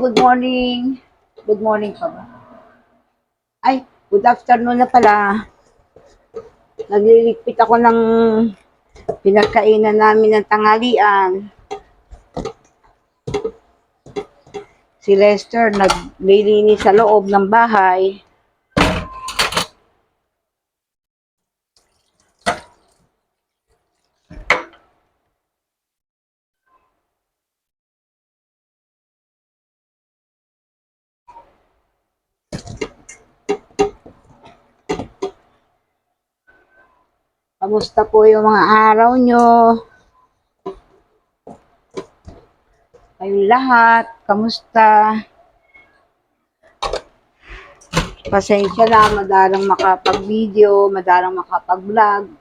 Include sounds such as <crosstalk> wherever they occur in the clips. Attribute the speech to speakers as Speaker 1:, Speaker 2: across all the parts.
Speaker 1: Good morning. Good morning pa ba? Ay, good afternoon na pala. Nagliligpit ako ng pinagkainan namin ng tanghalian. Si Lester naglilinis sa loob ng bahay. Kamusta po yung mga araw nyo? Kayong lahat, kamusta? Pasensya na, madalang makapag-video, madalang makapag-vlog.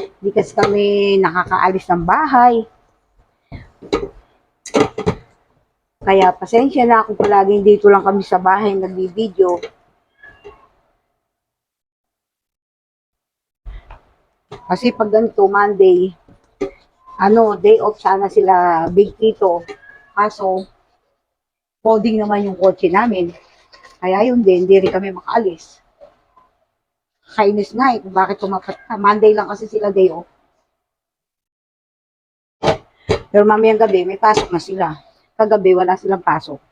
Speaker 1: Hindi kasi kami nakakaalis ng bahay. Kaya pasensya na kung palaging dito lang kami sa bahay nagbi-video. Kasi pag ganito, Monday, ano, day off sana sila Big Tito. Kaso, coding naman yung kotse namin. Kaya yun din, hindi rin kami makaalis. Kainis nga eh, bakit tumapat ka. Monday lang kasi sila day off. Pero mamayang gabi, may pasok na sila. Kagabi, wala silang pasok.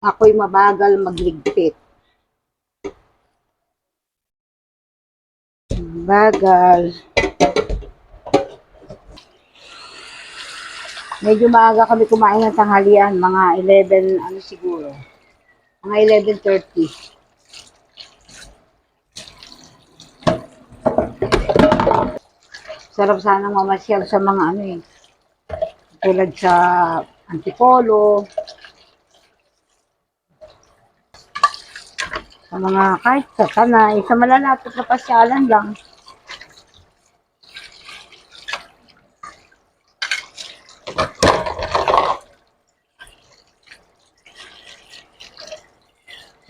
Speaker 1: Ako'y mabagal magligpit. Bagal. Medyo maaga kami kumain ng tanghalian, mga 11, ano siguro, mga 11.30. Sarap sanang mamasyal sa mga ano eh, tulad sa Antipolo, sa mga kahit sa tanay, sa malalapit na pasyalan lang.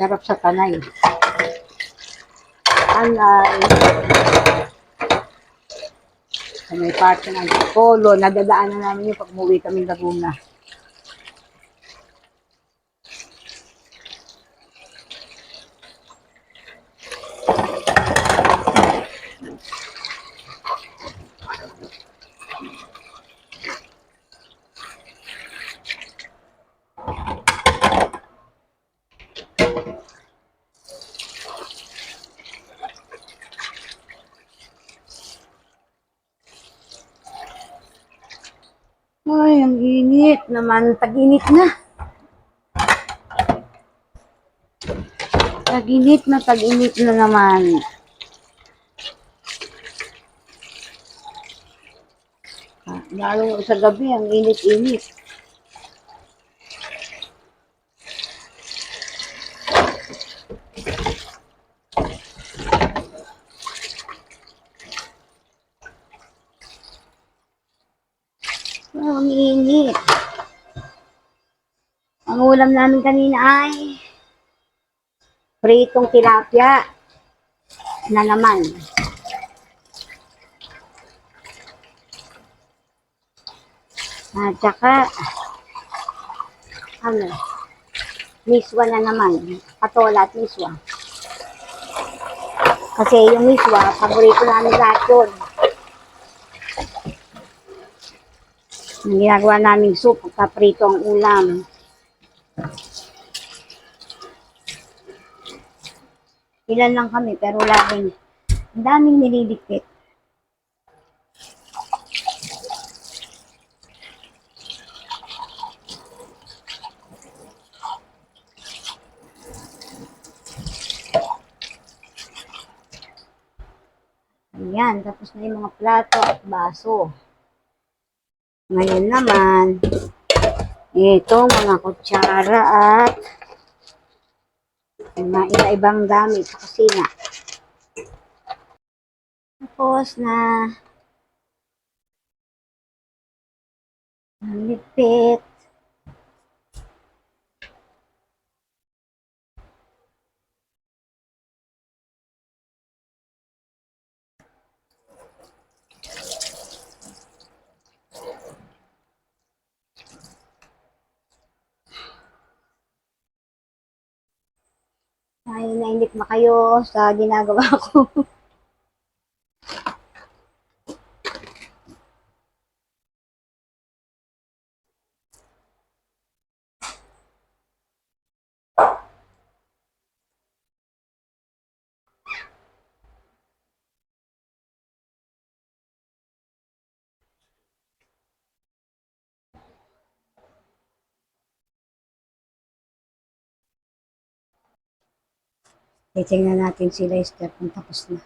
Speaker 1: Sarap sa tanay. Tanay. Sa parte ng polo, nadadaanan namin yung pag umuwi kami Laguna. Ay, ang init naman. Tag-init na. Tag-init na, tag-init na naman. Ah, Lalo sa gabi, ang init-init. Oh, ang init. Ang ulam namin kanina ay pritong tilapia na naman. At saka, ano, miswa na naman. Patola at miswa. Kasi yung miswa, paborito namin lahat yun. Ang ginagawa naming soup, kaprito ang ulam. Ilan lang kami, pero laging, ang daming nililigpit. Ayan, tapos na yung mga plato at baso. Ngayon naman, ito mga kutsara at mga iba-ibang gamit sa kusina. Tapos na
Speaker 2: Ang Ay, nainip na kayo sa ginagawa ko. <laughs> Titingnan natin si Lester kung tapos na.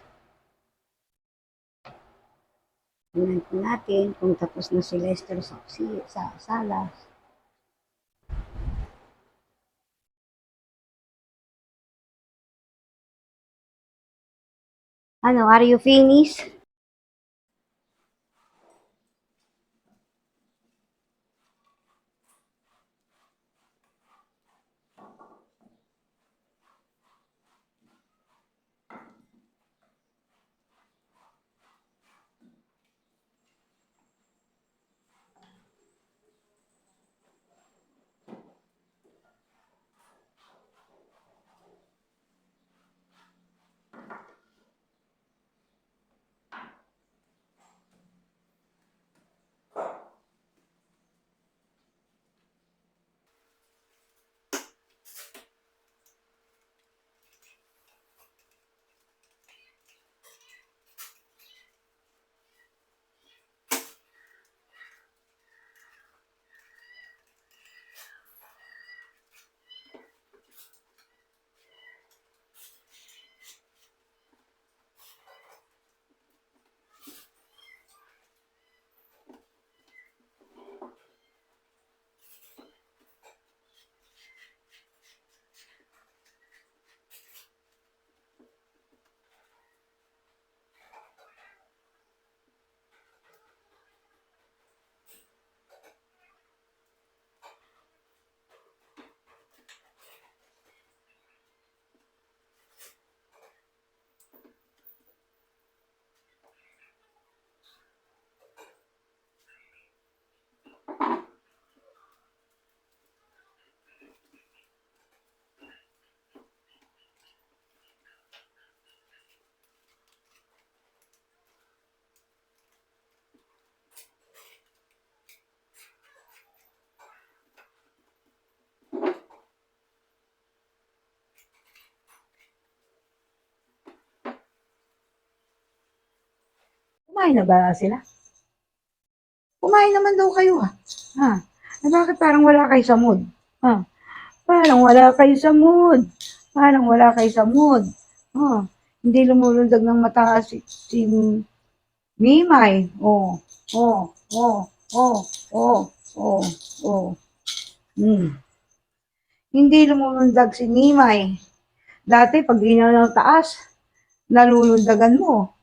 Speaker 2: Tingnan po natin kung tapos na si Lester sa, sa sala. Ano, are you finished?
Speaker 1: Kumain na ba sila? Kumain naman daw kayo ha. Ha? Eh, bakit parang wala kayo sa mood? Ha? Parang wala kayo sa mood. Parang wala kayo sa mood. Ha? Hindi lumulundag ng mataas si, si Mimay. Oh, oh, oh, oh, oh, oh, oh. Hmm. Hindi lumulundag si Mimay. Dati, pag di na ng taas, nalulundagan mo.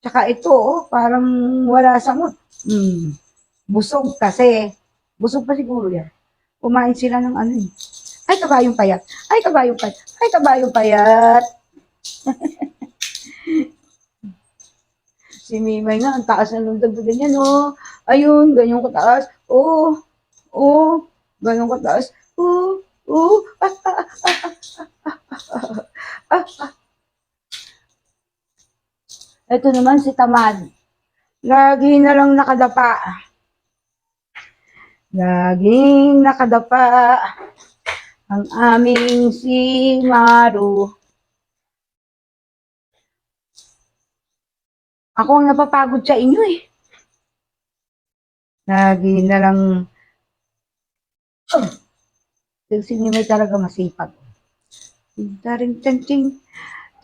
Speaker 1: Tsaka ito, oh, parang wala sa mood. Hmm. Busog kasi. Busog pa siguro yan. Kumain sila ng ano eh. Ay, kabayong payat. Ay, kabayong payat. Ay, kabayong payat. si Mimay nga, ang taas ng lundag na ganyan, oh. Ayun, ganyan kataas. Oh, oh, ganyan kataas. Oh, oh, ah, ah, ah, ah, ah, ah, ah. Ito naman si Tamad. Lagi na lang nakadapa. Laging nakadapa ang aming si Maru. Ako ang napapagod sa inyo eh. Lagi na lang oh. si Mimay talaga masipag. Taring ching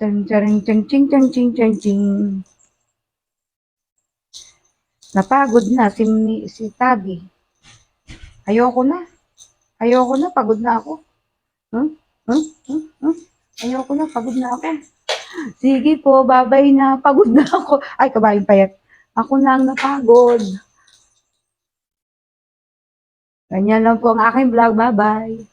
Speaker 1: Taring taring ching ching ching ching ching ching Napagod na si, si Tabi. Ayoko na. Ayoko na, pagod na ako. Hmm? Hmm? Hmm? Hmm? Ayoko na, pagod na ako. Sige po, babay na, pagod na ako. Ay, kabayang payat. Ako na ang napagod. Ganyan lang po ang aking vlog. Bye-bye.